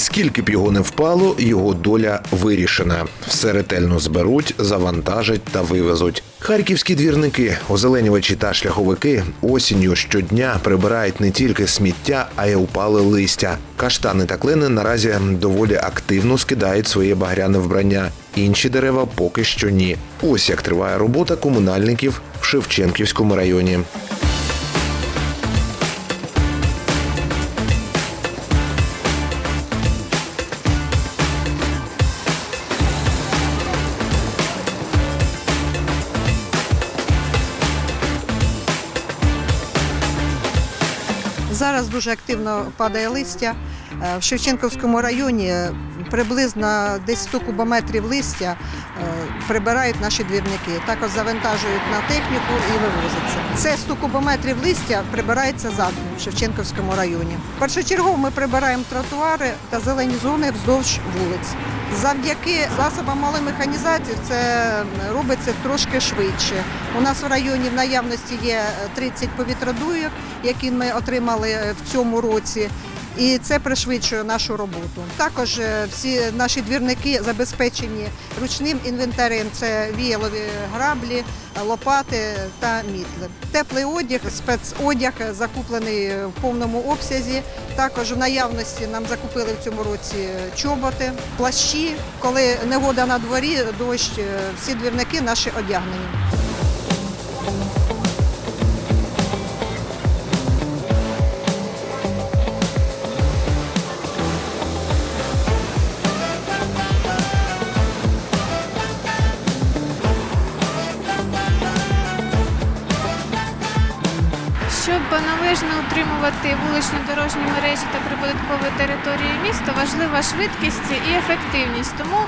Скільки б його не впало, його доля вирішена. Все ретельно зберуть, завантажать та вивезуть. Харківські двірники, озеленювачі та шляховики осінню щодня прибирають не тільки сміття, а й упале листя. Каштани та клени наразі доволі активно скидають своє багряне вбрання. Інші дерева поки що ні. Ось як триває робота комунальників в Шевченківському районі. Зараз дуже активно падає листя. Е, В Шевченківському районі е, приблизно десь 100 кубометрів листя е, прибирають наші двірники. Також завантажують на техніку і вивозиться. Це 100 кубометрів листя прибирається заднім в Шевченківському районі. Першочергово ми прибираємо тротуари та зелені зони вздовж вулиць. Завдяки засобам малої механізації це робиться трошки швидше. У нас в районі в наявності є е, 30 повітродуйок, які ми отримали е, в цьому році. І це пришвидшує нашу роботу. Також е, всі наші двірники забезпечені ручним інвентарем. Це віялові граблі, лопати та мітли. Теплий одяг, спецодяг закуплений в повному обсязі. Також в наявності нам закупили в цьому році чоботи, плащі. Коли негода на дворі, дощ, е, всі двірники наші одягнені. Щоб утримувати вуличні дорожні мережі та прибудинкові території міста, важлива швидкість і ефективність. Тому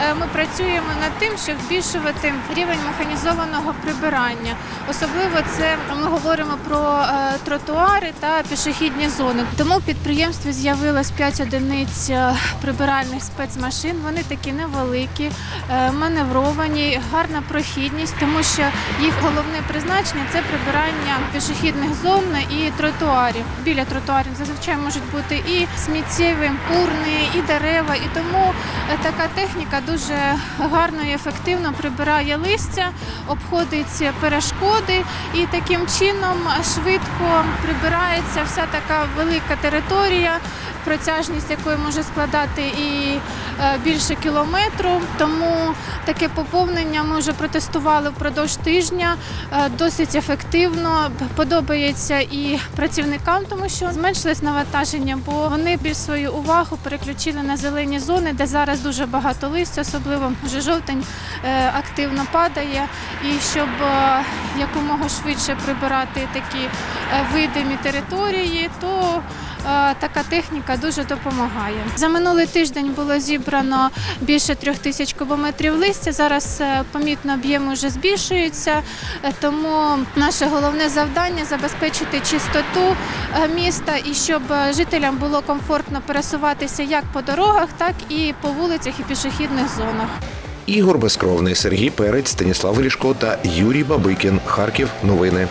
е, ми працюємо над тим, щоб збільшувати рівень механізованого прибирання. Особливо це ми говоримо про е, тротуари та пішохідні зони. Тому в підприємстві з'явилось 5 одиниць е, прибиральних спецмашин. Вони такі невеликі, маневровані, гарна прохідність, тому що їх головне призначення це прибирання пішохідних зон і тротуарів. Біля тротуарів зазвичай можуть бути і сміттєві урни, і дерева. І тому е, така техніка дуже гарно і ефективно прибирає листя, обходить перешкоди і таким чином швидко прибирається вся така велика територія, протяжність якої може складати і е, більше кілометру. Тому таке поповнення ми вже протестували впродовж тижня. Е, Досить ефективно подобається і працівникам, тому що зменшилось навантаження, бо вони більш свою увагу переключили на зелені зони, де зараз дуже багато листя, особливо вже жовтень е, активно падає. І щоб якомога швидше прибирати такі видимі території, то така техніка дуже допомагає. За минулий тиждень було зібрано більше трьох тисяч кубометрів листя. Зараз е, помітно об'єм вже збільшується, е, тому наше головне завдання забезпечити чистоту е, міста і щоб жителям було комфортно пересуватися як по дорогах, так і по вулицях і пішохідних зонах. Ігор Безкровний, Сергій Перець, Станіслав Лішко та Юрій Бабикін. Харків. Новини.